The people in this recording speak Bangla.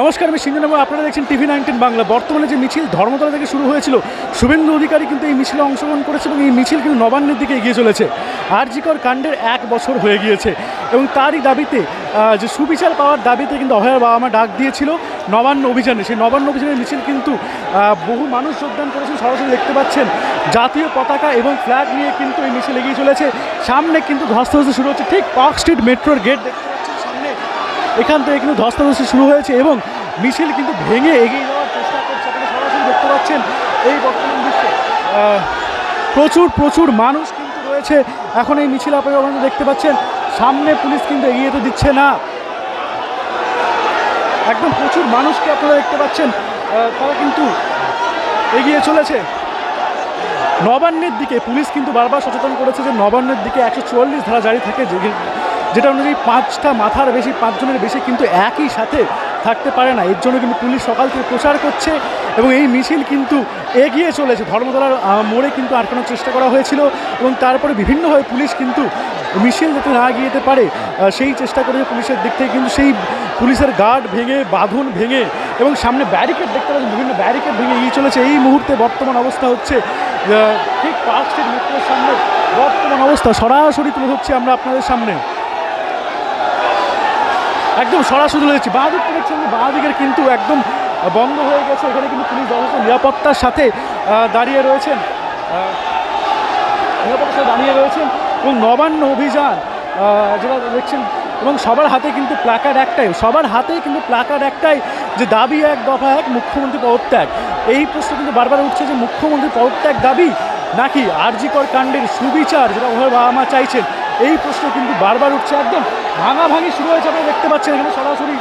নমস্কার, আমি সিন্ধু আপনারা দেখছেন টিভি নাইনটিন বাংলা। বর্তমানে যে মিছিল ধর্মতলা থেকে শুরু হয়েছিল, শুভেন্দু অধিকারী কিন্তু এই মিছিলে অংশগ্রহণ করেছে এবং এই মিছিল কিন্তু নবান্নের দিকে এগিয়ে চলেছে। আর আরজিকর কাণ্ডের এক বছর হয়ে গিয়েছে এবং তারই দাবিতে যে সুবিচার পাওয়ার দাবিতে কিন্তু অভয়ের বাবা মা ডাক দিয়েছিল নবান্ন অভিযানে। সেই নবান্ন অভিযানের মিছিল কিন্তু বহু মানুষ যোগদান করেছেন সরাসরি দেখতে পাচ্ছেন জাতীয় পতাকা এবং ফ্ল্যাগ নিয়ে কিন্তু এই মিছিল এগিয়ে চলেছে। সামনে কিন্তু ধস্তাধস্তি শুরু হচ্ছে। ঠিক পার্ক স্ট্রিট মেট্রোর গেট এখান থেকে কিন্তু ধস্তাধস্তি শুরু হয়েছে এবং মিছিল কিন্তু ভেঙে এগিয়ে যাওয়ার চেষ্টা করছে আপনারা সরাসরি দেখতে পাচ্ছেন এই বর্তমান দৃশ্যে প্রচুর প্রচুর মানুষ কিন্তু রয়েছে। এখন এই মিছিল আপনারা দেখতে পাচ্ছেন, সামনে পুলিশ কিন্তু এগিয়ে তো দিচ্ছে না। একদম প্রচুর মানুষকে আপনারা দেখতে পাচ্ছেন তারা কিন্তু এগিয়ে চলেছে। নবান্নের দিকে পুলিশ কিন্তু বারবার সচেতন করেছে যে নবান্নের দিকে একশো চুয়াল্লিশ ধারা জারি থাকে যেটা অনুযায়ী পাঁচটা মাথার বেশি, পাঁচজনের বেশি কিন্তু একই সাথে থাকতে পারে না। এর জন্য কিন্তু পুলিশ সকাল থেকে প্রচার করছে এবং এই মিছিল কিন্তু এগিয়ে চলেছে। ধর্মতলার মোড়ে কিন্তু আটকানোর চেষ্টা করা হয়েছিল এবং তারপরে বিভিন্নভাবে পুলিশ কিন্তু মিছিল যাতে না গিয়ে যেতে পারে সেই চেষ্টা করেছে পুলিশের দিক থেকে কিন্তু সেই পুলিশের গার্ড ভেঙে, বাঁধন ভেঙে এবং সামনে ব্যারিকেড দেখতে পাচ্ছেন, বিভিন্ন ব্যারিকেড ভেঙে এগিয়ে চলেছে। এই মুহূর্তে বর্তমান অবস্থা হচ্ছে ঠিক পার্ক স্ট্রিট মেট্রোর সামনে বর্তমান অবস্থা। সরাসরি তুলে ধরছি আমরা আপনাদের সামনে। একদম সরাসরি তুলে দিচ্ছি বাঁ দিকটা দেখছেন যে বাঁ কিন্তু একদম বন্ধ হয়ে গেছে। এখানে কিন্তু পুলিশ যথেষ্ট নিরাপত্তার সাথে দাঁড়িয়ে রয়েছেন। নিরাপত্তার সাথে দাঁড়িয়ে রয়েছেন এবং নবান্ন অভিযান যেটা দেখছেন, এবং সবার হাতে কিন্তু প্লাকার একটাই। সবার হাতেই কিন্তু প্লাকার একটাই যে দাবি এক দফা এক মুখ্যমন্ত্রী পদত্যাগ। এই প্রশ্ন কিন্তু বারবার উঠছে যে মুখ্যমন্ত্রী পদত্যাগ দাবি নাকি আরজিকর কাণ্ডের সুবিচার, যেটা ওভাবে বাবা মা চাইছেন? এই প্রশ্ন কিন্তু বারবার উঠছে। একদম ভাঙাভাঙি শুরু হয়েছে আপনারা দেখতে পাচ্ছেন এখানে সরাসরি।